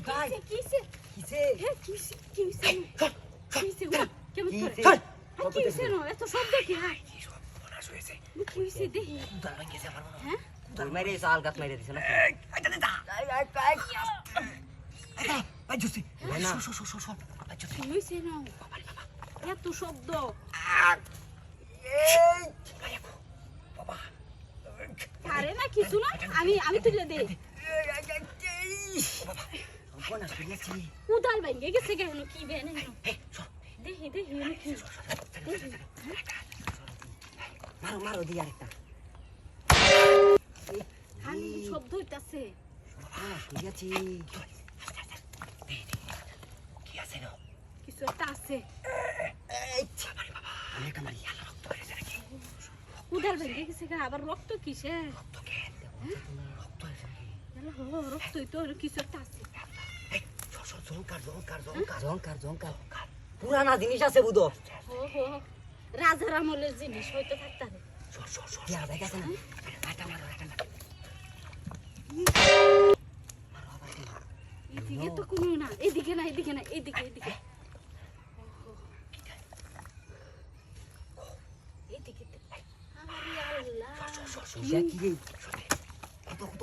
ভাই কেমন করে নো এত শব্দ কি হ্যাঁ সর্বনাশ হয়েছে কি দেখি উদার গেছে আমার মনে হ্যাঁ তোর মেরে এসে আলগাত মেরে দিছে না আইতা দে দা এই এই এই এই জুসি না। শো শো শো শো ভাই জুসি কি হইছে বাবা এত শব্দ আরে না কিছু না আমি আমি তুলে দে বাবা হয়ে গেছে উদাল ভাঙ্গে গেছে কেন? কি বেন দেখি দেখি মারো মারো দি আরেকটা। শব্দ হইতাছে। আছে। কি আছে না? কিছু একটা আছে। উদাল ভাঙ্গে গেছে আবার রক্ত কিসে রক্ত খেয়ে রক্ত হয়েছে নাকি? এলা হো রক্তই তো কিছু একটা আছে। জঙ্কার জঙ্কার পুরানা জিনিস আছে হো রাজার আমলের জিনিস হয়তো থাকতারে সর সর সর কি আছে গেছে না আটা মারো আটা মারো। মারো আবার একটা মারো। এদিকে তো কোনো না এদিকে না এদিকে না এদিকে এদিকে। এদিকে আল্লাহ। সর সর সর কি রে কত কত?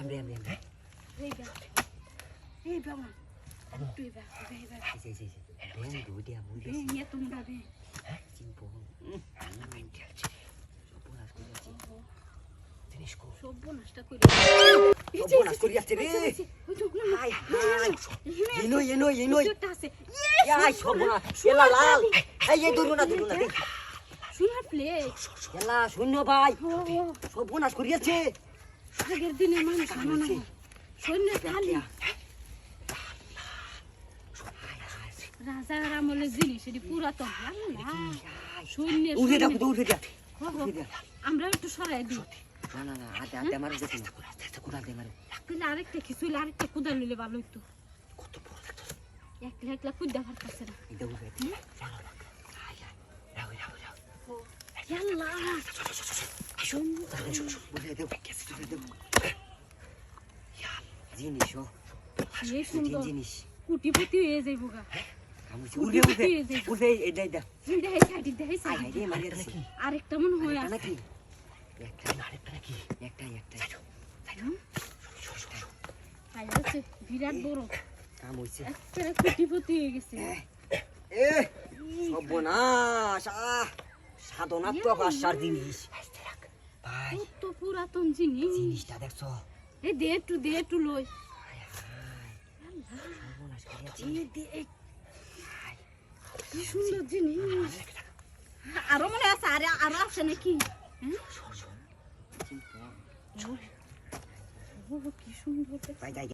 এমরে এমরে এমরে এই বাবা তুই বা এই বা এই এই যে বেন দুইটা মুই বে নিয়ে তোমরা বে চিম্পো আমি মেন্টাল ছি সর্বনাশ করে যাচ্ছি জিনিস কো সব নষ্ট করে সর্বনাশ করে যাচ্ছে রে হাই হাই এনো এনো এনো একটা আছে এই সর্বনাশ এলা লাল এই এই দূর না দূর না দেখ সোনার প্লেট এলা শূন্য ভাই ও সর্বনাশ করে যাচ্ছে আগের দিনে মানুষ না সৈন্য খালি আমলের জিনিস এটি পুরাতন। সৈন্য উঠে দেখো তো উঠে দেখ আমরা একটু সরাই দিই। না না না আমার দেখি দে মারো। তাহলে আরেকটা কিছু আরেকটা ভালো হইতো। কত বড় দেখতো কুদা পারতেছে এটা উঠে হয়ে যাইব গা। কামুছে উঠে উঠে উঠে এটা এটা দেখাই সাইডি দেখাই আই রে মারিয়া নাকি আরেকটা মনে হয় আছে। নাকি? একটা আরেকটা নাকি? একটা একটা তাই আছে বিরাট বড়। কাম হইছে একটা কুটিপতি হয়ে গেছে। এ সর্বনাশ আহ সাধনা প্রকাশার জিনিস। ভাই কত পুরাতন জিনিস। জিনিসটা দেখছ? এই দে একটু দে একটু লই। সর্বনাশ এই। কি সুন্দর জিনিস। আরও মনে আছে আরে আরও আছে নাকি? হ্যাঁ? কি সুন্দর।